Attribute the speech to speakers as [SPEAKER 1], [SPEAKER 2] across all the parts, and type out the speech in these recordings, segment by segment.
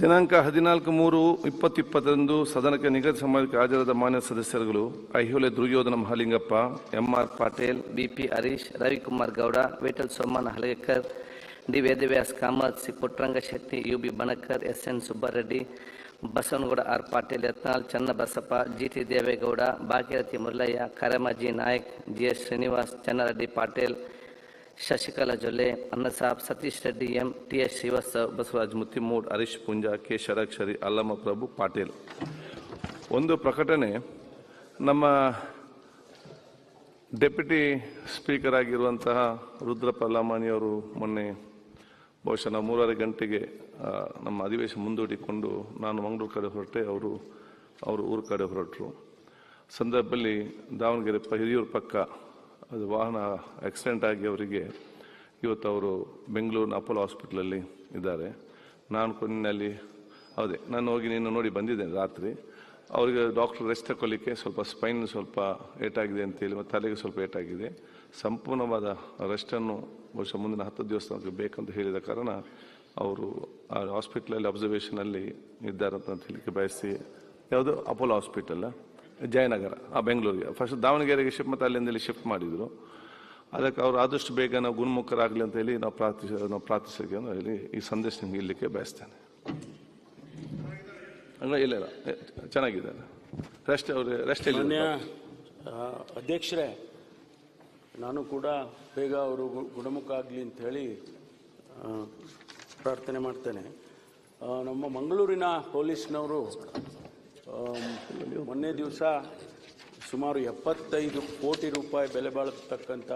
[SPEAKER 1] ದಿನಾಂಕ ಹದಿನಾಲ್ಕು ಮೂರು ಇಪ್ಪತ್ತು ಇಪ್ಪತ್ತರಂದು ಸದನಕ್ಕೆ ನಿಗದಿತ ಸಮಾಜಕ್ಕೆ ಹಾಜರಾದ ಮಾನ್ಯ ಸದಸ್ಯರುಗಳು Aihole Duryodhana Mahalingappa, MR Patil,
[SPEAKER 2] BP Harish, Ravikumar Gowda, Vithal Somanna Halagekar, D Vedavyas Kamath, C Puttaranga Shetty U B Banakar, S N Subbareddy Basanagouda R Patil, Yatnal Channabasappa G T Devegowda, Bhagyarathi Muralayya Karamaji Nayak, G S Srinivas, Channareddy Patil Shashikala Jolle Annasab Satish Reddy, M. T. S. Srivastav
[SPEAKER 1] Basavaraj Muttimud, Harish Poonja, K. Shadakshari Allamma Prabhu, Patil. ಒಂದು ಪ್ರಕಟಣೆ. ನಮ್ಮ deputy speaker ಆಗಿರುವಂತಹ ರುದ್ರಪ್ಪ ಲಮಾಣಿಯವರು ಮೊನ್ನೆ ಬಹುಶಃ ನಾವು ಮೂರುವರೆ ಗಂಟೆಗೆ ನಮ್ಮ ಅಧಿವೇಶನ ಮುಂದೂಡಿಕೊಂಡು ನಾನು ಮಂಗಳೂರು ಕಡೆ ಹೊರಟೆ, ಅವರು ಅವರು ಊರು ಕಡೆ ಹೊರಟರು. ಸಂದರ್ಭದಲ್ಲಿ ದಾವಣಗೆರೆ ಪ ಹಿರಿಯೂರು ಪಕ್ಕ ಅದು ವಾಹನ ಆಕ್ಸಿಡೆಂಟ್ ಆಗಿ ಅವರಿಗೆ ಇವತ್ತು ಅವರು ಬೆಂಗಳೂರಿನ ಅಪೋಲೋ ಹಾಸ್ಪಿಟ್ಲಲ್ಲಿ ಇದ್ದಾರೆ. ನಾನು ಕೊನೆಯಲ್ಲಿ, ಹೌದೇ, ನಾನು ಹೋಗಿ ನೀನು ನೋಡಿ ಬಂದಿದ್ದೇನೆ ರಾತ್ರಿ. ಅವರಿಗೆ ಡಾಕ್ಟರ್ ರೆಸ್ಟ್ ತಗೊಳ್ಳಿಕ್ಕೆ ಸ್ವಲ್ಪ ಸ್ಪೈನ್ ಸ್ವಲ್ಪ ಏಟಾಗಿದೆ ಅಂತೇಳಿ ಮತ್ತು ತಲೆಗೆ ಸ್ವಲ್ಪ ಏಟಾಗಿದೆ. ಸಂಪೂರ್ಣವಾದ ರೆಸ್ಟನ್ನು ಬಹುಶಃ ಮುಂದಿನ ಹತ್ತು ದಿವಸ ನಮಗೆ ಬೇಕಂತ ಹೇಳಿದ ಕಾರಣ ಅವರು ಆ ಹಾಸ್ಪಿಟ್ಲಲ್ಲಿ ಅಬ್ಸರ್ವೇಷನಲ್ಲಿ ಇದ್ದಾರೆ ಅಂತ ಹೇಳಲಿಕ್ಕೆ ಬಯಸಿ, ಯಾವುದು? ಅಪೋಲೋ ಹಾಸ್ಪಿಟಲ್ ಜಯನಗರ, ಆ ಬೆಂಗಳೂರಿಗೆ. ಫಸ್ಟ್ ದಾವಣಗೆರೆಗೆ ಶಿಫ್ಟ್ ಮತ್ತು ಅಲ್ಲಿಂದ ಇಲ್ಲಿ ಶಿಫ್ಟ್ ಮಾಡಿದರು. ಅದಕ್ಕೆ ಅವರು ಆದಷ್ಟು ಬೇಗ ನಾವು ಗುಣಮುಖರಾಗಲಿ ಅಂತ ಹೇಳಿ ನಾವು ಪ್ರಾರ್ಥಿಸ, ನಾವು ಪ್ರಾರ್ಥಿಸೋಕೆ ಅಂತ ಹೇಳಿ ಈ ಸಂದೇಶ ನಿಮ್ಗೆ ಇಲ್ಲಿಕ್ಕೆ ಬಯಸ್ತೇನೆ. ಹಂಗ ಇಲ್ಲ ಇಲ್ಲ. ಚೆನ್ನಾಗಿದ್ದಾರೆ ರೆಸ್ಟ್ ಅವರು ರೆಸ್ಟ್ ಇಲ್ಲ
[SPEAKER 3] ಅಧ್ಯಕ್ಷರೇ, ನಾನು ಕೂಡ ಬೇಗ ಅವರು ಗುಣಮುಖ ಆಗಲಿ ಅಂತ ಹೇಳಿ ಪ್ರಾರ್ಥನೆ ಮಾಡ್ತೇನೆ. ನಮ್ಮ ಮಂಗಳೂರಿನ ಪೊಲೀಸ್ನವರು ಮೊನ್ನೆ ದಿವಸ ಸುಮಾರು ಎಪ್ಪತ್ತೈದು ಕೋಟಿ ರೂಪಾಯಿ ಬೆಲೆ ಬಾಳತಕ್ಕಂಥ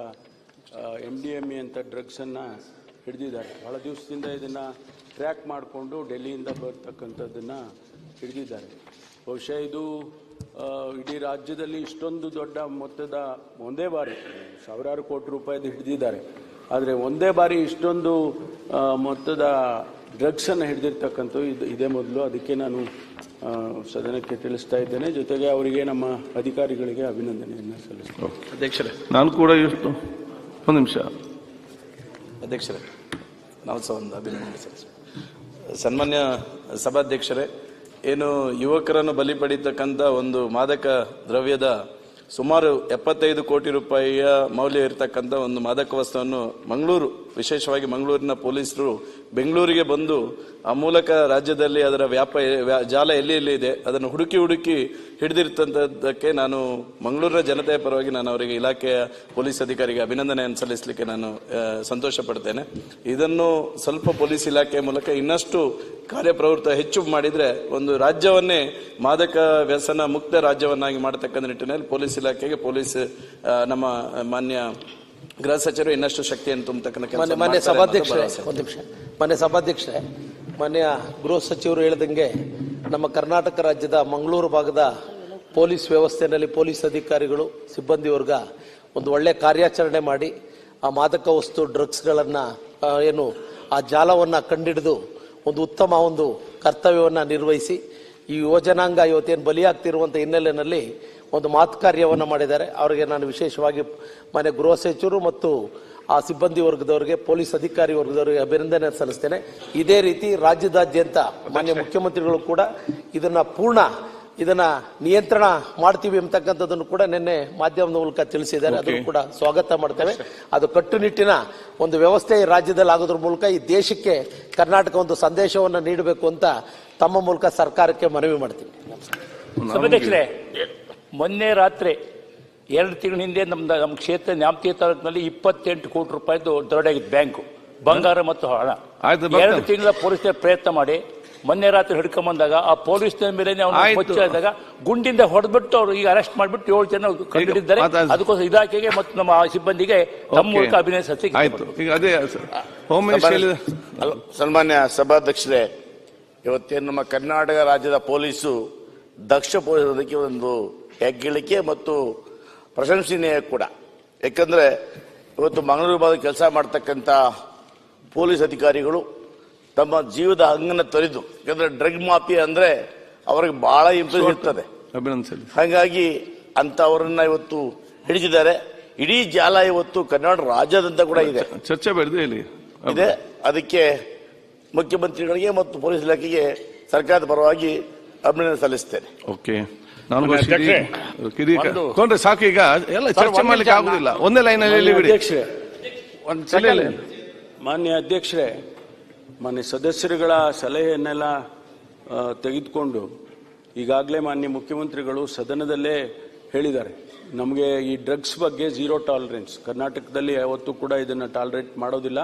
[SPEAKER 3] ಎಂ ಡಿ ಎಂ ಎ ಅಂತ ಡ್ರಗ್ಸನ್ನು ಹಿಡಿದಿದ್ದಾರೆ. ಭಾಳ ದಿವಸದಿಂದ ಇದನ್ನು ಟ್ರ್ಯಾಕ್ ಮಾಡಿಕೊಂಡು ಡೆಲ್ಲಿಯಿಂದ ಬರ್ತಕ್ಕಂಥದ್ದನ್ನು ಹಿಡಿದಿದ್ದಾರೆ. ಬಹುಶಃ ಇದು ಇಡೀ ರಾಜ್ಯದಲ್ಲಿ ಇಷ್ಟೊಂದು ದೊಡ್ಡ ಮೊತ್ತದ ಒಂದೇ ಬಾರಿ, ಸಾವಿರಾರು ಕೋಟಿ ರೂಪಾಯಿದು ಹಿಡಿದಿದ್ದಾರೆ. ಆದರೆ ಒಂದೇ ಬಾರಿ ಇಷ್ಟೊಂದು ಮೊತ್ತದ ಡ್ರಗ್ಸನ್ನು ಹಿಡಿದಿರ್ತಕ್ಕಂಥ ಇದು, ಇದೇ ಮೊದಲು. ಅದಕ್ಕೆ ನಾನು ಸದನಕ್ಕೆ ತಿಳಿಸ್ತಾ ಇದ್ದೇನೆ. ಜೊತೆಗೆ ಅವರಿಗೆ ನಮ್ಮ ಅಧಿಕಾರಿಗಳಿಗೆ ಅಭಿನಂದನೆಯನ್ನು ಸಲ್ಲಿಸ್ತೇನೆ.
[SPEAKER 4] ಅಧ್ಯಕ್ಷರೇ.
[SPEAKER 1] ನಾನು ಕೂಡ ಎಷ್ಟು ಒಂದು ನಿಮಿಷ.
[SPEAKER 4] ಅಧ್ಯಕ್ಷರೇ ನಾವು ಸಹ ಒಂದು ಅಭಿನಂದನೆ ಸಲ್ಲಿಸ್ತೇವೆ. ಸನ್ಮಾನ್ಯ ಸಭಾಧ್ಯಕ್ಷರೇ ಏನು ಯುವಕರನ್ನು ಬಲಿ ಪಡೀತಕ್ಕಂಥ ಒಂದು ಮಾದಕ ದ್ರವ್ಯದ ಸುಮಾರು ಎಪ್ಪತ್ತೈದು ಕೋಟಿ ರೂಪಾಯಿಯ ಮೌಲ್ಯ ಇರತಕ್ಕಂಥ ಒಂದು ಮಾದಕ ವಸ್ತುವನ್ನು ಮಂಗಳೂರು, ವಿಶೇಷವಾಗಿ ಮಂಗಳೂರಿನ ಪೊಲೀಸರು ಬೆಂಗಳೂರಿಗೆ ಬಂದು ಆ ಮೂಲಕ ರಾಜ್ಯದಲ್ಲಿ ಅದರ ವ್ಯಾಪ ಜಾಲ ಎಲ್ಲಿ ಎಲ್ಲಿ ಇದೆ, ಅದನ್ನು ಹುಡುಕಿ ಹುಡುಕಿ ಹಿಡಿದಿರ್ತಂಥದ್ದಕ್ಕೆ ನಾನು ಮಂಗಳೂರಿನ ಜನತೆಯ ಪರವಾಗಿ ನಾನು ಅವರಿಗೆ ಇಲಾಖೆಯ ಪೊಲೀಸ್ ಅಧಿಕಾರಿಗೆ ಅಭಿನಂದನೆಯನ್ನು ಸಲ್ಲಿಸಲಿಕ್ಕೆ ನಾನು ಸಂತೋಷ ಪಡ್ತೇನೆ ಇದನ್ನು ಸ್ವಲ್ಪ ಪೊಲೀಸ್ ಇಲಾಖೆಯ ಮೂಲಕ ಇನ್ನಷ್ಟು ಕಾರ್ಯಪ್ರವೃತ್ತ ಹೆಚ್ಚು ಮಾಡಿದರೆ ಒಂದು ರಾಜ್ಯವನ್ನೇ ಮಾದಕ ವ್ಯಸನ ಮುಕ್ತ ರಾಜ್ಯವನ್ನಾಗಿ ಮಾಡತಕ್ಕಂಥ ನಿಟ್ಟಿನಲ್ಲಿ ಪೊಲೀಸ್ ಇಲಾಖೆಗೆ ಪೊಲೀಸ್ ನಮ್ಮ ಮಾನ್ಯ ಗೃಹ ಸಚಿವರು ಇನ್ನಷ್ಟು ಶಕ್ತಿಯನ್ನು ತುಂಬತಕ್ಕಂಥ ಕೆಲಸ
[SPEAKER 5] ಮಾನ್ಯ
[SPEAKER 4] ಸಭಾಧ್ಯಕ್ಷ
[SPEAKER 5] ಸಭಾಧ್ಯಕ್ಷರೇ ಒಂದು ನಿಮಿಷ ಮಾನ್ಯ ಸಭಾಧ್ಯಕ್ಷರೇ ಮಾನ್ಯ ಗೃಹ ಸಚಿವರು ಹೇಳಿದಂಗೆ ನಮ್ಮ ಕರ್ನಾಟಕ ರಾಜ್ಯದ ಮಂಗಳೂರು ಭಾಗದ ಪೊಲೀಸ್ ವ್ಯವಸ್ಥೆಯಲ್ಲಿ ಪೊಲೀಸ್ ಅಧಿಕಾರಿಗಳು ಸಿಬ್ಬಂದಿ ವರ್ಗ ಒಂದು ಒಳ್ಳೆ ಕಾರ್ಯಾಚರಣೆ ಮಾಡಿ ಆ ಮಾದಕ ವಸ್ತು ಡ್ರಗ್ಸ್ಗಳನ್ನು ಏನು ಆ ಜಾಲವನ್ನು ಕಂಡಿಡಿದು ಒಂದು ಉತ್ತಮ ಒಂದು ಕರ್ತವ್ಯವನ್ನು ನಿರ್ವಹಿಸಿ ಈ ಯುವಜನಾಂಗ ಯುವತಿಯನ್ನು ಬಲಿಯಾಗ್ತಿರುವಂಥ ಹಿನ್ನೆಲೆಯಲ್ಲಿ ಒಂದು ಮಾತು ಕಾರ್ಯವನ್ನು ಮಾಡಿದ್ದಾರೆ. ಅವರಿಗೆ ನಾನು ವಿಶೇಷವಾಗಿ ಮನೆ ಗೃಹ ಸಚಿವರು ಮತ್ತು ಆ ಸಿಬ್ಬಂದಿ ವರ್ಗದವರಿಗೆ, ಪೊಲೀಸ್ ಅಧಿಕಾರಿ ವರ್ಗದವರಿಗೆ ಅಭಿನಂದನೆ ಸಲ್ಲಿಸ್ತೇನೆ. ಇದೇ ರೀತಿ ರಾಜ್ಯದಾದ್ಯಂತ ಮಾನ್ಯ ಮುಖ್ಯಮಂತ್ರಿಗಳು ಕೂಡ ಇದನ್ನು ಪೂರ್ಣ ಇದನ್ನ ನಿಯಂತ್ರಣ ಮಾಡ್ತೀವಿ ಅಂತಕ್ಕಂಥದ್ದನ್ನು ಕೂಡ ನಿನ್ನೆ ಮಾಧ್ಯಮದ ಮೂಲಕ ತಿಳಿಸಿದ್ದಾರೆ. ಅದನ್ನು ಕೂಡ ಸ್ವಾಗತ ಮಾಡ್ತೇವೆ. ಅದು ಕಟ್ಟುನಿಟ್ಟಿನ ಒಂದು ವ್ಯವಸ್ಥೆ ಈ ರಾಜ್ಯದಲ್ಲಿ ಆಗೋದ್ರ ಮೂಲಕ ಈ ದೇಶಕ್ಕೆ ಕರ್ನಾಟಕ ಒಂದು ಸಂದೇಶವನ್ನು ನೀಡಬೇಕು ಅಂತ ತಮ್ಮ ಮೂಲಕ ಸರ್ಕಾರಕ್ಕೆ ಮನವಿ ಮಾಡ್ತೀನಿ
[SPEAKER 6] ಸಭಾಧ್ಯಕ್ಷರೇ ಮೊನ್ನೆ ರಾತ್ರಿ ಎರಡು ತಿಂಗಳ ಹಿಂದೆ ನಮ್ಮ ನಮ್ಮ ಕ್ಷೇತ್ರ ನ್ಯಾಮತಿ ತಾಲೂಕಿನಲ್ಲಿ ಇಪ್ಪತ್ತೆಂಟು ಕೋಟಿ ರೂಪಾಯಿದು ದೊಡ್ಡ ಬ್ಯಾಂಕು. ಬಂಗಾರ ಮತ್ತು ಹಣ.
[SPEAKER 1] ಆಯ್ತು,
[SPEAKER 6] ಎರಡು ತಿಂಗಳ ಪೊಲೀಸರು ಪ್ರಯತ್ನ ಮಾಡಿ ಮೊನ್ನೆ ರಾತ್ರಿ ಹಿಡ್ಕೊಂಬಂದಾಗ ಆ ಪೊಲೀಸ್ನ ಮೇಲೆ. ಬಚ್ಚಾದಾಗ ಗುಂಡಿಂದ ಹೊಡೆದ್ಬಿಟ್ಟು ಅವರು ಈಗ ಅರೆಸ್ಟ್ ಮಾಡಿಬಿಟ್ಟು ಏಳು ಜನ
[SPEAKER 1] ಕಂಡಿದ್ದಾರೆ.
[SPEAKER 6] ಅದಕ್ಕೋಸ್ಕರ ಇಲಾಖೆಗೆ ಮತ್ತು ನಮ್ಮ ಸಿಬ್ಬಂದಿಗೆ ತಮ್ಮ. ಮೂಲಕ ಅಭಿನಯ ಸಲ್ಲಿಸಿ
[SPEAKER 1] ಈಗ ಅದೇ
[SPEAKER 7] ಸನ್ಮಾನ್ಯ ಸಭಾಧ್ಯಕ್ಷರೇ ಇವತ್ತೇನು ನಮ್ಮ ಕರ್ನಾಟಕ ರಾಜ್ಯದ ಪೊಲೀಸು ದಕ್ಷ ಪೊಲೀಸರಿಗೆ ಒಂದು ಹೆಗ್ಗಳಿಕೆ ಮತ್ತು ಪ್ರಶಂಸನೀಯ ಕೂಡ ಯಾಕಂದ್ರೆ ಇವತ್ತು ಮಂಗಳೂರು ಭಾಗದ ಕೆಲಸ ಮಾಡ್ತಕ್ಕಂಥ ಪೊಲೀಸ್ ಅಧಿಕಾರಿಗಳು ತಮ್ಮ ಜೀವದ ಹಂಗನ್ನ ತೊರೆದು ಯಾಕಂದ್ರೆ ಡ್ರಗ್ ಮಾಫಿಯಾ ಅಂದ್ರೆ ಅವ್ರಿಗೆ ಬಹಳ ಇಂಪ್ರೆಸ್ ಇರ್ತದೆ. ಹಾಗಾಗಿ ಅಂತವರನ್ನ ಇವತ್ತು ಹಿಡಿದಿದ್ದಾರೆ. ಇಡೀ ಜಾಲ ಇವತ್ತು ಕರ್ನಾಟಕ ರಾಜ್ಯದಂತ ಕೂಡ ಇದೆ.
[SPEAKER 1] ಚರ್ಚೆ ಇಲ್ಲಿ.
[SPEAKER 7] ಇದೆ. ಅದಕ್ಕೆ ಮುಖ್ಯಮಂತ್ರಿಗಳಿಗೆ ಮತ್ತು ಪೊಲೀಸ್ ಇಲಾಖೆಗೆ ಸರ್ಕಾರದ ಪರವಾಗಿ ಅಭಿನಂದನೆ ಸಲ್ಲಿಸ್ತೇನೆ.
[SPEAKER 1] ಓಕೆ ನಾನು ಕೊಂಡ್ರೆ ಸಾಕು ಈಗ. ಎಲ್ಲ ಚರ್ಚೆ ಮಾಡ್ಲಿಕ್ಕೆ. ಆಗುದಿಲ್ಲ. ಒಂದೇ ಲೈನಲ್ಲಿ ಇಲ್ಲಿ ಬಿಡಿ.
[SPEAKER 3] ಅಧ್ಯಕ್ಷರೇ ಒಂದು ಸೆಕೆಂಡ್ ಮಾನ್ಯ ಅಧ್ಯಕ್ಷರೇ ಮಾನ್ಯ ಸದಸ್ಯರುಗಳ ಸಲಹೆಯನ್ನೆಲ್ಲ ತೆಗೆದುಕೊಂಡು ಈಗಾಗಲೇ ಮಾನ್ಯ ಮುಖ್ಯಮಂತ್ರಿಗಳು ಸದನದಲ್ಲೇ ಹೇಳಿದ್ದಾರೆ. ನಮಗೆ ಈ ಡ್ರಗ್ಸ್ ಬಗ್ಗೆ ಝೀರೋ ಟಾಲರೆನ್ಸ್, ಕರ್ನಾಟಕದಲ್ಲಿ ಯಾವತ್ತೂ ಕೂಡ ಇದನ್ನು ಟಾಲರೇಟ್ ಮಾಡೋದಿಲ್ಲ.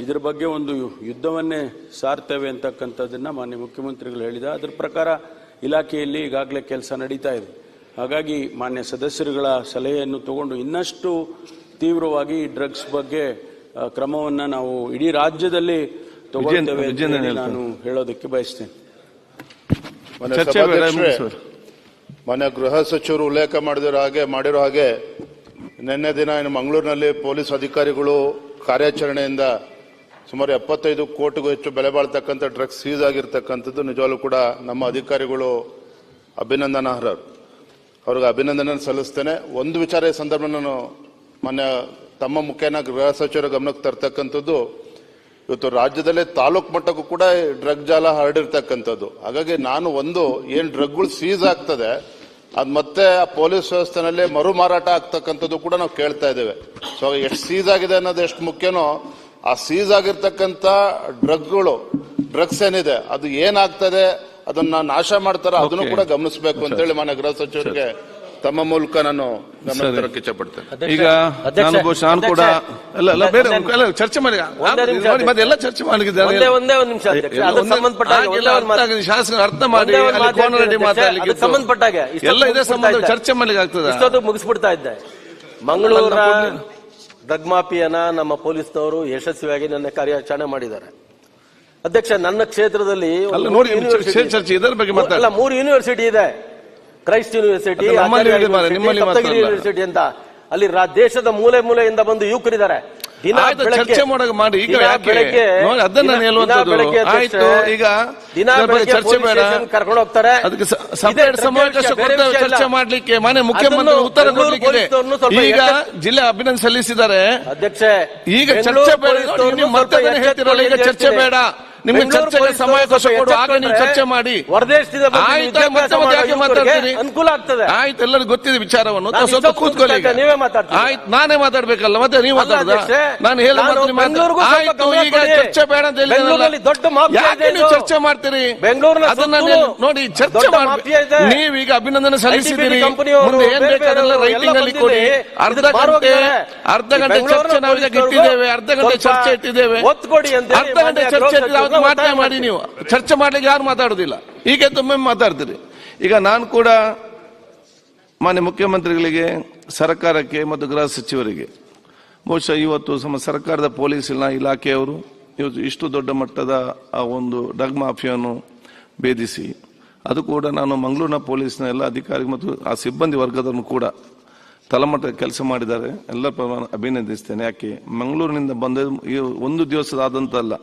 [SPEAKER 3] ಇದರ ಬಗ್ಗೆ ಒಂದು ಯುದ್ಧವನ್ನೇ ಸಾರ್ತೇವೆ ಅಂತಕ್ಕಂಥದ್ದನ್ನು ಮಾನ್ಯ ಮುಖ್ಯಮಂತ್ರಿಗಳು ಹೇಳಿದ ಅದರ ಪ್ರಕಾರ ಇಲಾಖೆಯಲ್ಲಿ ಈಗಾಗಲೇ ಕೆಲಸ ನಡೀತಾ ಇದೆ. ಹಾಗಾಗಿ ಮಾನ್ಯ ಸದಸ್ಯರುಗಳ ಸಲಹೆಯನ್ನು ತಗೊಂಡು ಇನ್ನಷ್ಟು ತೀವ್ರವಾಗಿ ಈ ಡ್ರಗ್ಸ್ ಬಗ್ಗೆ ಕ್ರಮವನ್ನ ನಾವು ಇಡೀ ರಾಜ್ಯದಲ್ಲಿ ತಗೊಳ್ತೇವೆ ನಾನು ಹೇಳೋದಕ್ಕೆ ಬಯಸ್ತೇನೆ.
[SPEAKER 8] ಗೃಹ ಸಚಿವರು ಉಲ್ಲೇಖ ಮಾಡಿದಿರೋ ಹಾಗೆ ಮಾಡಿರೋ ಹಾಗೆ ನಿನ್ನೆ ದಿನ ಇನ್ನು ಮಂಗಳೂರಿನಲ್ಲಿ ಪೊಲೀಸ್ ಅಧಿಕಾರಿಗಳು ಕಾರ್ಯಾಚರಣೆಯಿಂದ ಸುಮಾರು ಎಪ್ಪತ್ತೈದು ಕೋಟಿಗೂ ಹೆಚ್ಚು ಬೆಲೆ ಬಾಳ್ತಕ್ಕಂಥ ಡ್ರಗ್ಸ್ ಸೀಸ್ ಆಗಿರ್ತಕ್ಕಂಥದ್ದು ನಿಜವಾಗ್ಲೂ ಕೂಡ ನಮ್ಮ ಅಧಿಕಾರಿಗಳು ಅಭಿನಂದನಾರ್ಹರು. ಅವ್ರಿಗೆ ಅಭಿನಂದನೆ ಸಲ್ಲಿಸ್ತೇನೆ. ಒಂದು ವಿಚಾರ ಈ ಸಂದರ್ಭ ನಾನು ಮಾನ್ಯ ತಮ್ಮ ಮುಖೇನ ಗೃಹ ಸಚಿವರ ಗಮನಕ್ಕೆ ತರ್ತಕ್ಕಂಥದ್ದು ಇವತ್ತು ರಾಜ್ಯದಲ್ಲೇ ತಾಲೂಕ್ ಮಟ್ಟಕ್ಕೂ ಕೂಡ ಡ್ರಗ್ ಜಾಲ ಹರಡಿರ್ತಕ್ಕಂಥದ್ದು. ಹಾಗಾಗಿ ನಾನು ಒಂದು ಏನ್ ಡ್ರಗ್ಗಳು ಸೀಸ್ ಆಗ್ತದೆ ಅದು ಮತ್ತೆ ಆ ಪೊಲೀಸ್ ವ್ಯವಸ್ಥೆನಲ್ಲಿ ಮರು ಮಾರಾಟ ಆಗ್ತಕ್ಕಂಥದ್ದು ಕೂಡ ನಾವು ಕೇಳ್ತಾ ಇದ್ದೇವೆ. ಸೊ ಎಷ್ಟು ಸೀಸ್ ಆಗಿದೆ ಅನ್ನೋದು ಎಷ್ಟು ಮುಖ್ಯನೋ ಆ ಸೀಸ್ ಆಗಿರ್ತಕ್ಕಂಥ ಡ್ರಗ್ಗಳು ಡ್ರಗ್ಸ್ ಏನಿದೆ ಅದು ಏನಾಗ್ತದೆ ಅದನ್ನ ನಾಶ ಮಾಡ್ತಾರ ಅದನ್ನು ಕೂಡ ಗಮನಿಸಬೇಕು ಅಂತೇಳಿ ಮಾನ್ಯ ಗೃಹ ಸಚಿವರಿಗೆ ತಮ್ಮ ಮೂಲಕ ನಾನು ಇಚ್ಛಪಡ್ತೇನೆ
[SPEAKER 1] ಈಗ ನಾನು ನಾನು ಕೂಡ ಅಲ್ಲ ಅಲ್ಲ ಬೇರೆ ಎಲ್ಲ ಚರ್ಚೆ ಮಾಡಿ ನೋಡಿ, ಮತ್ತೆ ಎಲ್ಲ ಚರ್ಚೆ ಮಾಡಿದ್ದಾರೆ
[SPEAKER 5] ಒಂದೇ ಒಂದೇ ಒಂದು ನಿಮಿಷ ಅಧ್ಯಕ್ಷ ಅದಕ್ಕೆ ಸಂಬಂಧಪಟ್ಟ ಹಾಗೆ ಒಂದೇ ಒಂದು ಮಾತು-
[SPEAKER 1] ಶಾಸಕ ಅರ್ಥ ಮಾಡಿ
[SPEAKER 5] ಒಂದೇ ಒಂದು
[SPEAKER 1] ಅಲ್ಲಿ
[SPEAKER 5] ಮಾತು
[SPEAKER 1] ಕೋನ ರೆಡ್ಡಿ
[SPEAKER 5] ಅಧ್ಯಕ್ಷ,
[SPEAKER 1] ಮಾತಾಡ್ಲಿಕ್ಕೆ
[SPEAKER 5] ಅದಕ್ಕೆ ಸಂಬಂಧಪಟ್ಟ ಹಾಗೆ ಇಷ್ಟೊತ್ತು
[SPEAKER 1] ಎಲ್ಲ ಇದೇ ಸಂಬಂಧ
[SPEAKER 5] ಮುಗಿಸ್ಬಿಡ್ತಾ
[SPEAKER 1] ಚರ್ಚೆ ಮಾಡ್ಲಿಕ್ಕೆ ಆಗ್ತದ
[SPEAKER 5] ಇಷ್ಟೊತ್ತು ಮುಗಿಸ್ಬಿಡ್ತಾ ಇದ್ದೆ ಮಂಗಳೂರ ದಗ್ಮಾಪಿಯನ ನಮ್ಮ ಪೊಲೀಸ್ನವರು ಯಶಸ್ವಿಯಾಗಿ ನನ್ನ ಕಾರ್ಯಾಚರಣೆ ಮಾಡಿದ್ದಾರೆ ಅಧ್ಯಕ್ಷ ನನ್ನ ಕ್ಷೇತ್ರದಲ್ಲಿ ಒಂದು
[SPEAKER 1] ಅಲ್ಲ ನೋಡಿ
[SPEAKER 5] ಮೂರು university
[SPEAKER 1] ಚರ್ಚೆ- ಇದರ ಬಗ್ಗೆ ಮಾತಾಡಿ.
[SPEAKER 5] ಮೂರು ಯೂನಿವರ್ಸಿಟಿ ಇದೆ ಕ್ರೈಸ್ಟ್ ಯೂನಿವರ್ಸಿಟಿ ಯೂನಿವರ್ಸಿಟಿ, ಅಂತ. ಅಲ್ಲಿ ದೇಶದ ಮೂಲೆ ಮೂಲೆಯಿಂದ ಬಂದು ಯುವಕರಿದ್ದಾರೆ.
[SPEAKER 1] ಚರ್ಚೆ ಮಾಡಕ್ ಮಾಡಿ. ಈಗ ಯಾಕೆ? ಅದನ್ನ ನಾನು
[SPEAKER 5] ದಿನ- ಬೆಳಗ್ಗೆ
[SPEAKER 1] ಆಯ್ತು, ಈಗ ಚರ್ಚೆ ಬೇಡ.
[SPEAKER 5] ಕರ್ಕೊಂಡು ಹೋಗ್ತಾರೆ.
[SPEAKER 1] ಅದಕ್ಕೆ ಸ-
[SPEAKER 5] ಇದೇ
[SPEAKER 1] separate ಸಮಾವೇಶ ಚರ್ಚೆ ಮಾಡ್ಲಿಕ್ಕೆ
[SPEAKER 5] ಮನೆ
[SPEAKER 1] ಮುಖ್ಯಮಂತ್ರಿ ಉತ್ತರ
[SPEAKER 5] ಕೊಡ್ಲಿಕ್ಕೆ
[SPEAKER 1] ಈಗ ಜಿಲ್ಲೆ ಅಭಿನಂದನೆ ಸಲ್ಲಿಸಿದ್ದಾರೆ.
[SPEAKER 5] ಅಧ್ಯಕ್ಷೆ
[SPEAKER 1] ಈಗ ಚರ್ಚೆ ಬೇಡ. ಮತ್ತೆ ಹೇಳ್ತಿರಲ್ಲ ಈಗ ಚರ್ಚೆ ಬೇಡ. ನಿಮ್ಗೆ ಚರ್ಚೆಗೆ
[SPEAKER 5] ಸಮಯ
[SPEAKER 1] ಸಮಯಾವಕಾಶ ಕೊಡು ಆಗ ನೀವು ಚರ್ಚೆ ಮಾಡಿ. ಮಾತಾಡ್ತೀರಿ?
[SPEAKER 5] ಅನುಕೂಲ ಆಗ್ತದೆ.
[SPEAKER 1] ಆಯ್ತು ಎಲ್ಲರಿಗೂ ಗೊತ್ತಿದೆ ವಿಚಾರವನ್ನು.
[SPEAKER 5] ನಾನು
[SPEAKER 1] ಸ್ವಲ್ಪ
[SPEAKER 5] ಇಷ್ಟೊತ್ತು
[SPEAKER 1] ಕೂತ್ಕೊಳ್ಳಿ
[SPEAKER 5] ನೀವೇ ಮಾತಾಡ್ತೀರಾ?
[SPEAKER 1] ಆಯ್ತು ನಾನೇ ಮಾತಾಡ್ಬೇಕಲ್ಲ ಮತ್ತೆ ನೀವು ಮಾತಾಡುದ? ನಾನು ಹೇಳ
[SPEAKER 5] ನಾನು ಬೆಂಗಳೂರಿಗೂ
[SPEAKER 1] ಆಯ್ತು ಈಗ ಚರ್ಚೆ ಬೇಡ ಅಂತ ಹೇಳಿ
[SPEAKER 5] ಬೆಂಗಳೂರಲ್ಲಿ ದೊಡ್ಡ
[SPEAKER 1] ಯಾಕೆ ನೀವು ಚರ್ಚೆ ಮಾಡ್ತೀರಿ?
[SPEAKER 5] ಬೆಂಗಳೂರಿನ
[SPEAKER 1] ಅದನ್ನ ನೋಡಿ ಚರ್ಚೆ ಮಾಡಿ ನೀವೀಗ ಅಭಿನಂದನೆ ಸಲ್ಲಿಸಿದ್ದೀರಿ.
[SPEAKER 5] ಕಂಪನಿಯವರು,
[SPEAKER 1] ಮುಂದೆ ಏನ್ ರೈಟಿಂಗ್ ಅಲ್ಲಿ ಕೊಡಿ. ಅರ್ಧ ಗಂಟೆ ಅರ್ಧ ಗಂಟೆ ಚರ್ಚೆ ನಾವು ಈಗ
[SPEAKER 5] ಪೊಲೀಸರು
[SPEAKER 1] ಇಟ್ಟಿದ್ದೇವೆ. ಅರ್ಧ ಗಂಟೆ ಚರ್ಚೆ ಇಟ್ಟಿದ್ದೇವೆ. ಅರ್ಧ ಗಂಟೆ ಚರ್ಚೆ ಮಾತೇ ಮಾಡಿ ನೀವು. ಚರ್ಚೆ ಮಾಡ್ಲಿಕ್ಕೆ ಯಾರು ಮಾತಾಡುದಿಲ್ಲ. ಈಗ ಒಮ್ಮೆ ಮಾತಾಡ್ತೀರಿ. ಈಗ ನಾನು ಕೂಡ ಮಾನ್ಯ ಮುಖ್ಯಮಂತ್ರಿಗಳಿಗೆ ಸರ್ಕಾರಕ್ಕೆ ಮತ್ತು ಗೃಹ ಸಚಿವರಿಗೆ ಬಹುಶಃ ಇವತ್ತು ಸಮ ಸರ್ಕಾರದ ಪೊಲೀಸ್ ಇಲಾಖೆಯವರು ಇವತ್ತು ಇಷ್ಟು ದೊಡ್ಡ ಮಟ್ಟದ ಆ ಒಂದು ಡಗ್ ಮಾಫಿಯನ್ನು ಭೇದಿಸಿ ಅದು ಕೂಡ ನಾನು ಮಂಗಳೂರಿನ ಪೊಲೀಸ್ನ ಎಲ್ಲ ಅಧಿಕಾರಿ ಮತ್ತು ಆ ಸಿಬ್ಬಂದಿ ವರ್ಗದನ್ನು ಕೂಡ ತಳಮಟ್ಟ ಕೆಲಸ ಮಾಡಿದ್ದಾರೆ. ಎಲ್ಲ ಅಭಿನಂದಿಸ್ತೇನೆ. ಯಾಕೆ ಮಂಗಳೂರಿನಿಂದ ಬಂದ ಒಂದು ದಿವಸದಾದಂತಲ್ಲ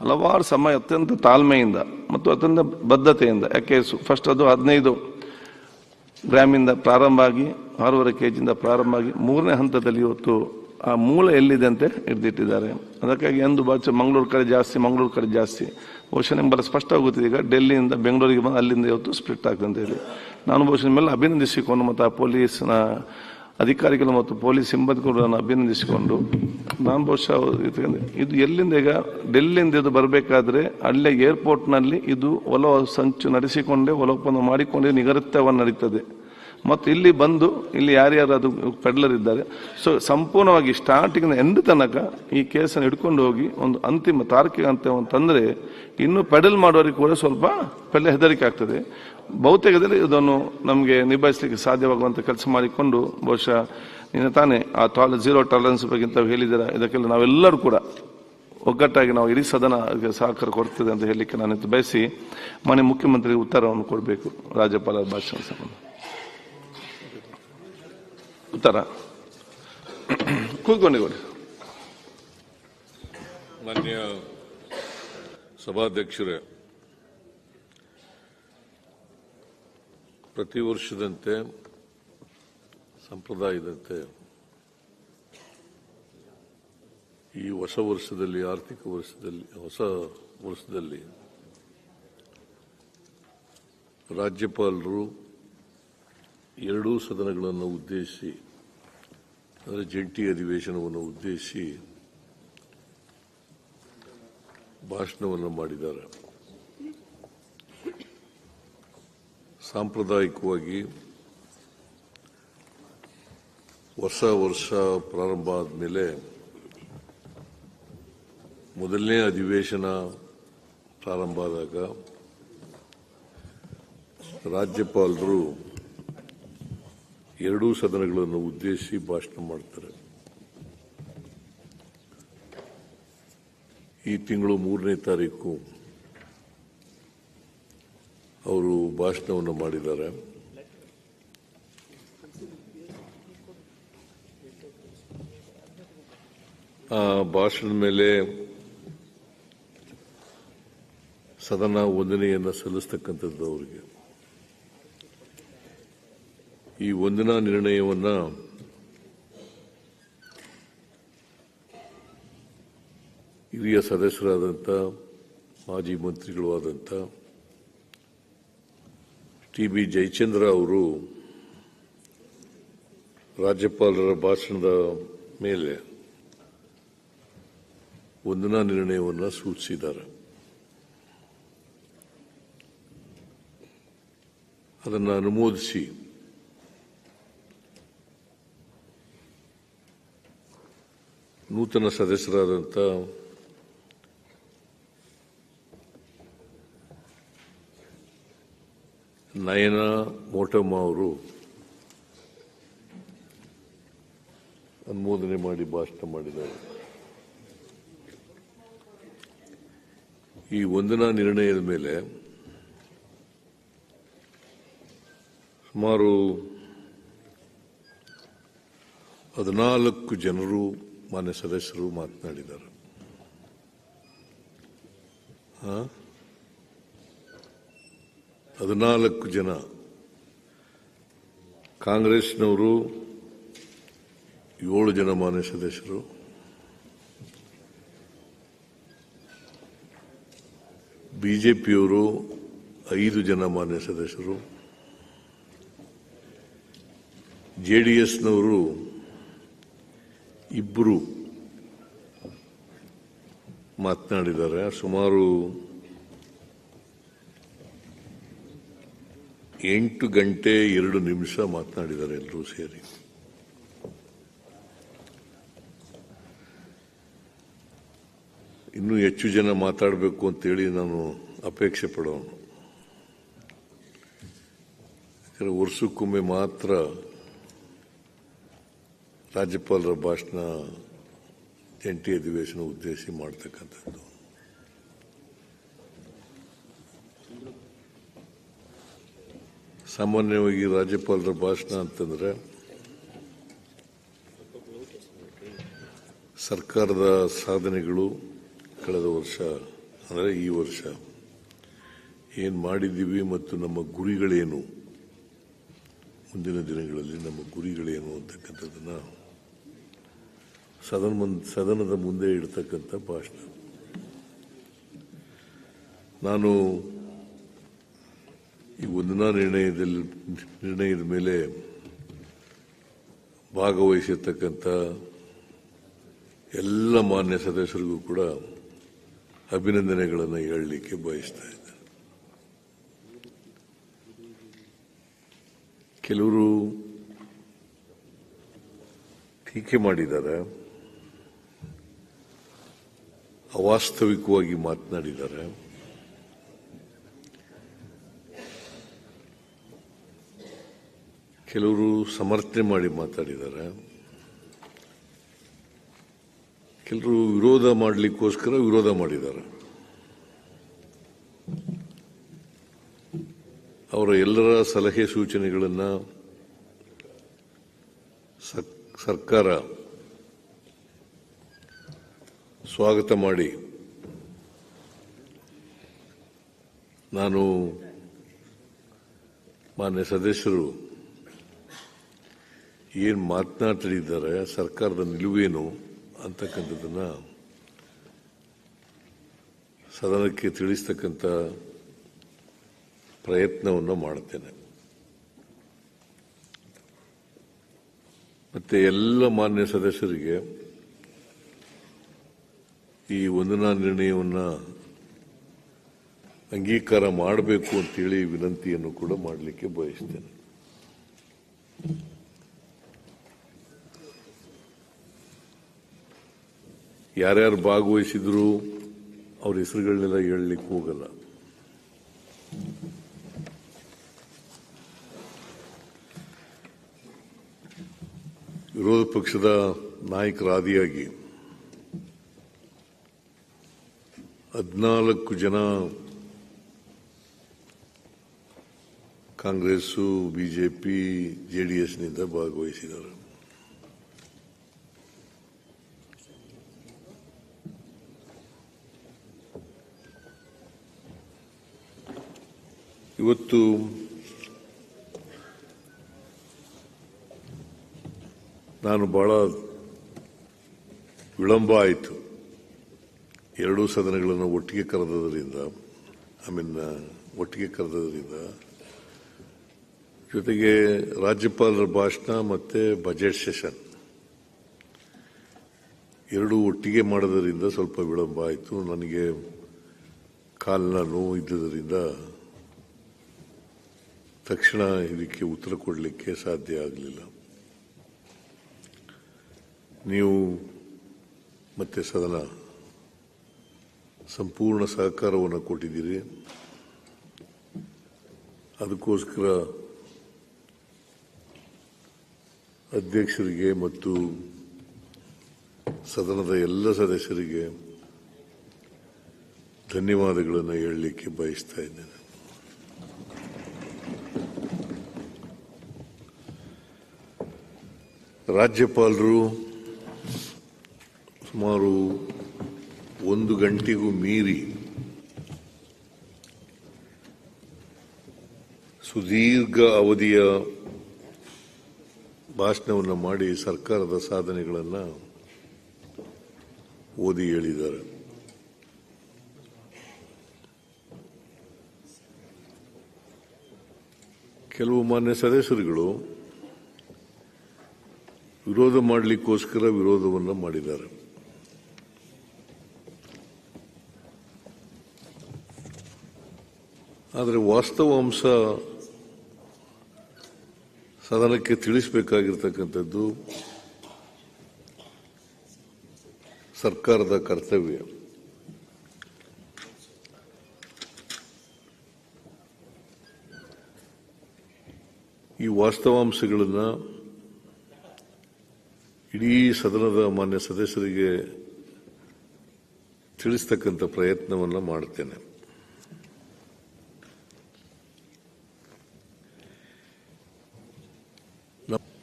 [SPEAKER 1] ಹಲವಾರು ಸಮಯ ಅತ್ಯಂತ ತಾಳ್ಮೆಯಿಂದ ಮತ್ತು ಅತ್ಯಂತ ಬದ್ಧತೆಯಿಂದ, ಯಾಕೆ ಫಸ್ಟ್ ಅದು ಹದಿನೈದು ಗ್ರಾಮಿಂದ ಪ್ರಾರಂಭ ಆಗಿ, ಆರೂವರೆ ಕೆ ಜಿಯಿಂದ ಪ್ರಾರಂಭ ಆಗಿ, ಮೂರನೇ ಹಂತದಲ್ಲಿ ಇವತ್ತು ಆ ಮೂಲ ಎಲ್ಲಿದೆ ಅಂತ ಹಿಡಿದಿಟ್ಟಿದ್ದಾರೆ. ಅದಕ್ಕಾಗಿ ಎಂದು ಬಾಚ ಮಂಗಳೂರು ಕಡೆ ಜಾಸ್ತಿ, ಮಂಗಳೂರು ಕಡೆ ಜಾಸ್ತಿ. ಬಹುಶಃ ನಿಮ್ಗೆಲ್ಲ ಸ್ಪಷ್ಟ ಆಗುತ್ತಿದೆ. ಈಗ ಡೆಲ್ಲಿಯಿಂದ ಬೆಂಗಳೂರಿಗೆ ಬಂದು ಅಲ್ಲಿಂದ ಇವತ್ತು ಸ್ಪ್ಲಿಟ್ ಆಗ್ತದೆ ಅಂತ ಹೇಳಿ. ನಾನು ಬಹುಶಃ ನಿಮ್ಮೆಲ್ಲ ಅಭಿನಂದಿಸಿಕೊಂಡು ಮತ್ತು ಆ ಪೊಲೀಸ್ನ ಅಧಿಕಾರಿಗಳು ಮತ್ತು ಪೊಲೀಸ್ ಸಿಬ್ಬಂದಿಗಳನ್ನು ಅಭಿನಂದಿಸಿಕೊಂಡು ನಾನು ಬಹುಶಃ ಇದು- ಎಲ್ಲಿಂದ ಈಗ? ಡೆಲ್ಲಿಯಿಂದ ಇದು ಬರಬೇಕಾದ್ರೆ ಅಲ್ಲೇ ಏರ್ಪೋರ್ಟ್ನಲ್ಲಿ ಇದು ಒಲ ಸಂಚು ನಡೆಸಿಕೊಂಡೇ ಒಲ ಒಪ್ಪಂದ ಮಾಡಿಕೊಂಡೇ ನಿಗರತ್ಯವನ್ನು ನಡೀತದೆ. ಮತ್ತು ಇಲ್ಲಿ ಬಂದು ಇಲ್ಲಿ ಯಾರ್ಯಾರು ಅದು ಪೆಡ್ಲರ್ ಇದ್ದಾರೆ. ಸೊ ಸಂಪೂರ್ಣವಾಗಿ ಸ್ಟಾರ್ಟಿಂಗ್ನ ಎಂಡ್ ತನಕ ಈ ಕೇಸನ್ನು ಹಿಡ್ಕೊಂಡು ಹೋಗಿ ಒಂದು ಅಂತಿಮ ತಾರ್ಕಿಕ ಅಂತ ತಂದರೆ, ಇನ್ನು ಪೆಡಲ್ ಮಾಡೋರಿಗೆ ಕೂಡ ಸ್ವಲ್ಪ ಪೆಲ್ಲ ಹೆದರಿಕೆ ಆಗ್ತದೆ. ಬಹುತೇಕದಲ್ಲಿ ಇದನ್ನು ನಮಗೆ ನಿಭಾಯಿಸಲಿಕ್ಕೆ ಸಾಧ್ಯವಾಗುವಂಥ ಕೆಲಸ ಮಾಡಿಕೊಂಡು ಬಹುಶಃ ನಿನ್ನ ತಾನೇ ಆ ಟಾಲ್ ಜೀರೋ ಟಾಲರೆನ್ಸ್ ಬಗ್ಗೆ ತಾವು ಹೇಳಿದ್ದೀರ? ಇದಕ್ಕೆಲ್ಲ ನಾವೆಲ್ಲರೂ ಕೂಡ ಒಗ್ಗಟ್ಟಾಗಿ ನಾವು ಇಡೀ ಸದನ ಸಹಕಾರ ಕೊಡ್ತದೆ ಅಂತ ಹೇಳಲಿಕ್ಕೆ ನಾನು ಬಯಸಿ ಮಾನ್ಯ ಮುಖ್ಯಮಂತ್ರಿಗೆ ಉತ್ತರವನ್ನು ಕೊಡಬೇಕು. ರಾಜ್ಯಪಾಲರ ಭಾಷಣ ಸಂಬಂಧ. ಉತ್ತರ. ಕೂತ್ಕೊಂಡಿಗೋಡಿ
[SPEAKER 9] ಮಾನ್ಯ ಸಭಾಧ್ಯಕ್ಷರೇ ಪ್ರತಿ ವರ್ಷದಂತೆ, ಸಂಪ್ರದಾಯದಂತೆ, ಈ ಹೊಸ ವರ್ಷದಲ್ಲಿ, ಆರ್ಥಿಕ ವರ್ಷದಲ್ಲಿ, ಹೊಸ ವರ್ಷದಲ್ಲಿ ರಾಜ್ಯಪಾಲರು ಎರಡೂ ಸದನಗಳನ್ನು ಉದ್ದೇಶಿಸಿ ಅಂದರೆ ಜಂಟಿ ಅಧಿವೇಶನವನ್ನು ಉದ್ದೇಶಿಸಿ ಭಾಷಣವನ್ನು ಮಾಡಿದ್ದಾರೆ. ಸಾಂಪ್ರದಾಯಿಕವಾಗಿ ಹೊಸ ವರ್ಷ ಪ್ರಾರಂಭ ಆದಮೇಲೆ ಮೊದಲನೇ ಅಧಿವೇಶನ ಪ್ರಾರಂಭ ಆದಾಗ ರಾಜ್ಯಪಾಲರು ಎರಡೂ ಸದನಗಳನ್ನು ಉದ್ದೇಶಿಸಿ ಭಾಷಣ ಮಾಡ್ತಾರೆ. ಈ ತಿಂಗಳು ಮೂರನೇ ತಾರೀಕು. ಅವರು ಭಾಷಣವನ್ನು ಮಾಡಿದ್ದಾರೆ. ಆ ಭಾಷಣದ ಮೇಲೆ ಸದನ ವಂದನೆಯನ್ನು ಸಲ್ಲಿಸ್ತಕ್ಕಂಥದ್ದು ಅವರಿಗೆ. ಈ ವಂದನಾ ನಿರ್ಣಯವನ್ನು ಹಿರಿಯ ಸದಸ್ಯರಾದಂಥ ಮಾಜಿ ಮಂತ್ರಿಗಳು ಆದಂಥ ಟಿ ಬಿ ಜಯಚಂದ್ರ ಅವರು ರಾಜ್ಯಪಾಲರ ಭಾಷಣದ ಮೇಲೆ ವಂದನಾ ನಿರ್ಣಯವನ್ನು ಸೂಚಿಸಿದ್ದಾರೆ. ಅದನ್ನು ಅನುಮೋದಿಸಿ ನೂತನ ಸದಸ್ಯರಾದಂಥ ನಯನ ಮೋಟಮ್ಮ ಅವರು ಅನುಮೋದನೆ ಮಾಡಿ ಭಾಷಣ ಮಾಡಿದ್ದಾರೆ. ಈ ವಂದನಾ ನಿರ್ಣಯದ ಮೇಲೆ ಸುಮಾರು ಹದಿನಾಲ್ಕು ಜನರು, ಮಾನ್ಯ ಸದಸ್ಯರು ಮಾತನಾಡಿದ್ದಾರೆ? ಹದಿನಾಲ್ಕು ಜನ. ಕಾಂಗ್ರೆಸ್ನವರು ಏಳು ಜನ ಮಾನ್ಯ ಸದಸ್ಯರು. ಬಿಜೆಪಿಯವರು ಐದು ಜನ ಮಾನ್ಯ ಸದಸ್ಯರು. ಜೆ ಡಿ ಎಸ್ನವರು ಇಬ್ಬರು ಮಾತನಾಡಿದ್ದಾರೆ. ಸುಮಾರು ಎಂಟು ಗಂಟೆ ಎರಡು ನಿಮಿಷ ಮಾತನಾಡಿದ್ದಾರೆ ಎಲ್ಲರೂ ಸೇರಿ. ಇನ್ನೂ ಹೆಚ್ಚು ಜನ ಮಾತಾಡಬೇಕು ಅಂತೇಳಿ ನಾನು ಅಪೇಕ್ಷೆ ಪಡೋನು. ಯಾಕಂದರೆ ವರ್ಷಕ್ಕೊಮ್ಮೆ ಮಾತ್ರ ರಾಜ್ಯಪಾಲರ ಭಾಷಣ ಜಂಟಿ ಅಧಿವೇಶನ ಉದ್ದೇಶಿಸಿ ಮಾಡ್ತಕ್ಕಂಥದ್ದು. ಸಾಮಾನ್ಯವಾಗಿ ರಾಜ್ಯಪಾಲರ ಭಾಷಣ ಅಂತಂದ್ರೆ ಸರ್ಕಾರದ ಸಾಧನೆಗಳು ಕಳೆದ ವರ್ಷ, ಅಂದರೆ ಈ ವರ್ಷ ಏನು ಮಾಡಿದ್ದೀವಿ ಮತ್ತು ನಮ್ಮ ಗುರಿಗಳೇನು? ಮುಂದಿನ ದಿನಗಳಲ್ಲಿ ನಮ್ಮ ಗುರಿಗಳೇನು ಅಂತಕ್ಕಂಥದ್ದನ್ನು ಸದನ ಸದನದ ಮುಂದೆ ಇಡ್ತಕ್ಕಂಥ ಭಾಷಣ. ನಾನು ಈ ವಂದನಾ ನಿರ್ಣಯದಲ್ಲಿ, ನಿರ್ಣಯದ ಮೇಲೆ ಭಾಗವಹಿಸಿರ್ತಕ್ಕಂಥ ಎಲ್ಲ ಮಾನ್ಯ ಸದಸ್ಯರಿಗೂ ಕೂಡ ಅಭಿನಂದನೆಗಳನ್ನು ಹೇಳಲಿಕ್ಕೆ ಬಯಸ್ತಾ ಇದ್ದಾರೆ ಕೆಲವರು ಟೀಕೆ ಮಾಡಿದ್ದಾರೆ. ಅವಾಸ್ತವಿಕವಾಗಿ ಮಾತನಾಡಿದ್ದಾರೆ. ಕೆಲವರು ಸಮರ್ಥನೆ ಮಾಡಿ ಮಾತಾಡಿದ್ದಾರೆ. ಕೆಲವರು ವಿರೋಧ ಮಾಡಲಿಕ್ಕೋಸ್ಕರ ವಿರೋಧ ಮಾಡಿದ್ದಾರೆ. ಅವರ ಎಲ್ಲರ ಸಲಹೆ ಸೂಚನೆಗಳನ್ನು ಸರ್ಕಾರ ಸ್ವಾಗತ ಮಾಡಿ ನಾನು ಮಾನ್ಯ ಸದಸ್ಯರು ಏನು ಮಾತನಾಡ್ತಿದ್ದಾರೆ ಸರ್ಕಾರದ ನಿಲುವೇನು ಅಂತಕ್ಕಂಥದ್ದನ್ನು ಸದನಕ್ಕೆ ತಿಳಿಸ್ತಕ್ಕಂಥ ಪ್ರಯತ್ನವನ್ನು ಮಾಡ್ತೇನೆ ಮತ್ತೆ ಎಲ್ಲ ಮಾನ್ಯ ಸದಸ್ಯರಿಗೆ ಈ ವಂದನಾ ನಿರ್ಣಯವನ್ನು ಅಂಗೀಕಾರ ಮಾಡಬೇಕು ಅಂತೇಳಿ ವಿನಂತಿಯನ್ನು ಕೂಡ ಮಾಡಲಿಕ್ಕೆ ಬಯಸ್ತೇನೆ. ಯಾರ್ಯಾರು ಭಾಗವಹಿಸಿದ್ರು, ಅವ್ರ ಹೆಸರುಗಳನ್ನೆಲ್ಲ ಹೇಳಲಿಕ್ಕೆ ಹೋಗಲ್ಲ. ವಿರೋಧ ಪಕ್ಷದ ನಾಯಕರಾದಿಯಾಗಿ ಹದಿನಾಲ್ಕು ಜನ ಕಾಂಗ್ರೆಸ್ಸು, ಬಿಜೆಪಿ ಜೆಡಿಎಸ್ನಿಂದ ಭಾಗವಹಿಸಿದ್ದಾರೆ. ಇವತ್ತು ನಾನು ಬಹಳ ವಿಳಂಬ ಆಯಿತು. ಎರಡೂ ಸದನಗಳನ್ನು ಒಟ್ಟಿಗೆ ಕರೆದದರಿಂದ ಐ ಮೀನ್ ಒಟ್ಟಿಗೆ ಕರೆದದರಿಂದ. ಜೊತೆಗೆ ರಾಜ್ಯಪಾಲರ ಭಾಷಣ ಮತ್ತೆ ಬಜೆಟ್ ಸೆಷನ್ ಎರಡೂ ಒಟ್ಟಿಗೆ ಮಾಡೋದರಿಂದ ಸ್ವಲ್ಪ ವಿಳಂಬ ಆಯಿತು. ನನಗೆ ಕಾಲಿನ ನೋವು ಇದ್ದುದರಿಂದ ತಕ್ಷಣ ಇದಕ್ಕೆ ಉತ್ತರ ಕೊಡಲಿಕ್ಕೆ ಸಾಧ್ಯ ಆಗಲಿಲ್ಲ. ನೀವು ಮತ್ತೆ ಸದನ ಸಂಪೂರ್ಣ ಸಹಕಾರವನ್ನು ಕೊಟ್ಟಿದ್ದೀರಿ. ಅದಕ್ಕೋಸ್ಕರ ಅಧ್ಯಕ್ಷರಿಗೆ ಮತ್ತು ಸದನದ ಎಲ್ಲ ಸದಸ್ಯರಿಗೆ ಧನ್ಯವಾದಗಳನ್ನು ಹೇಳಲಿಕ್ಕೆ ಬಯಸ್ತಾ ಇದ್ದೇನೆ. ರಾಜ್ಯಪಾಲರು ಸುಮಾರು ಒಂದು ಗಂಟೆಗೂ ಮೀರಿ ಸುದೀರ್ಘ ಅವಧಿಯ ಭಾಷಣವನ್ನು ಮಾಡಿ ಸರ್ಕಾರದ ಸಾಧನೆಗಳನ್ನು ಓದಿ ಹೇಳಿದ್ದಾರೆ. ಕೆಲವು ಮಾನ್ಯ ಸದಸ್ಯರುಗಳು ವಿರೋಧ ಮಾಡಲಿಕ್ಕೋಸ್ಕರ ವಿರೋಧವನ್ನು ಮಾಡಿದ್ದಾರೆ. ಆದರೆ ವಾಸ್ತವಾಂಶ ಸದನಕ್ಕೆ ತಿಳಿಸಬೇಕಾಗಿರ್ತಕ್ಕಂಥದ್ದು ಸರ್ಕಾರದ ಕರ್ತವ್ಯ. ಈ ವಾಸ್ತವಾಂಶಗಳನ್ನು ಇಡೀ ಸದನದ ಮಾನ್ಯ ಸದಸ್ಯರಿಗೆ ತಿಳಿಸ್ತಕ್ಕಂಥ ಪ್ರಯತ್ನವನ್ನು ಮಾಡ್ತೇನೆ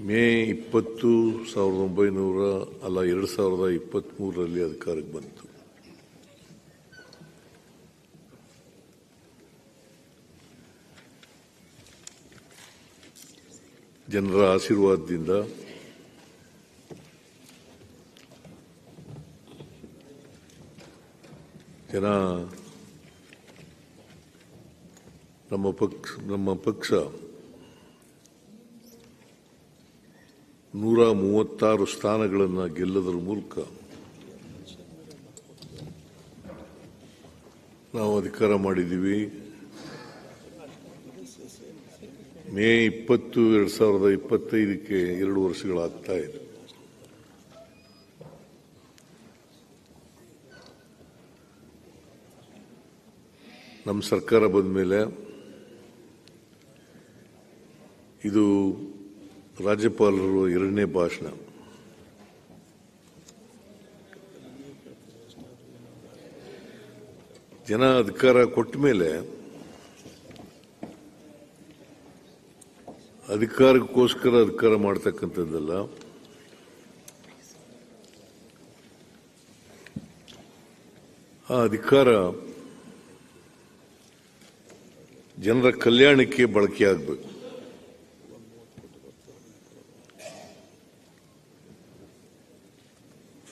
[SPEAKER 9] ಮೇ ಇಪ್ಪತ್ತು ಸಾವಿರದ ಒಂಬೈನೂರ ಅಲ್ಲ, ಎರಡು ಸಾವಿರದ ಇಪ್ಪತ್ತ್ಮೂರರಲ್ಲಿ ಅಧಿಕಾರಕ್ಕೆ ಬಂತು. ಜನರ ಆಶೀರ್ವಾದದಿಂದ ಜನ ನಮ್ಮ ಪಕ್ಷ ನಮ್ಮ ಪಕ್ಷ ನೂರ ಮೂವತ್ತಾರು ಸ್ಥಾನಗಳನ್ನು ಗೆಲ್ಲದರ ಮೂಲಕ ನಾವು ಅಧಿಕಾರ ಮಾಡಿದ್ದೀವಿ. ಮೇ ಇಪ್ಪತ್ತು, ಎರಡು ಸಾವಿರದ ಇಪ್ಪತ್ತೈದಕ್ಕೆ ಎರಡು ವರ್ಷಗಳಾಗ್ತಾ ಇದೆ. ನಮ್ಮ ಸರ್ಕಾರ ಬಂದ ಮೇಲೆ ಇದು ರಾಜ್ಯಪಾಲರು ಎರಡನೇ ಭಾಷಣ. ಜನ ಅಧಿಕಾರ ಕೊಟ್ಟ ಮೇಲೆ ಅಧಿಕಾರಕ್ಕೋಸ್ಕರ ಅಧಿಕಾರ ಮಾಡ್ತಕ್ಕಂಥದ್ದಲ್ಲ. ಆ ಅಧಿಕಾರ ಜನರ ಕಲ್ಯಾಣಕ್ಕೆ ಬಳಕೆಯಾಗಬೇಕು.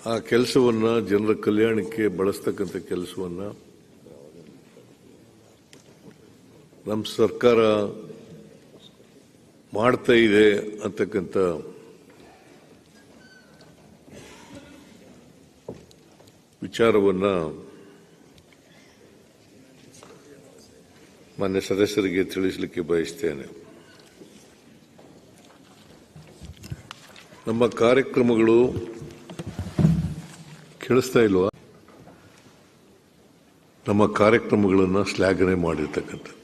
[SPEAKER 9] ಆ ಕೆಲಸವನ್ನ ಜನರ ಕಲ್ಯಾಣಕ್ಕೆ ಬಳಸ್ತಕ್ಕಂಥ ಕೆಲಸವನ್ನ ನಮ್ಮ ಸರ್ಕಾರ ಮಾಡ್ತಾ ಇದೆ ಅಂತಕ್ಕಂಥ ವಿಚಾರವನ್ನ ಮಾನ್ಯ ಸದಸ್ಯರಿಗೆ ತಿಳಿಸಲಿಕ್ಕೆ ಬಯಸ್ತೇನೆ. ನಮ್ಮ ಕಾರ್ಯಕ್ರಮಗಳು ಕೇಳಿಸ್ತಾ ಇಲ್ವಾ? ನಮ್ಮ ಕಾರ್ಯಕ್ರಮಗಳನ್ನು ಶ್ಲಾಘನೆ ಮಾಡಿರ್ತಕ್ಕಂಥದ್ದು.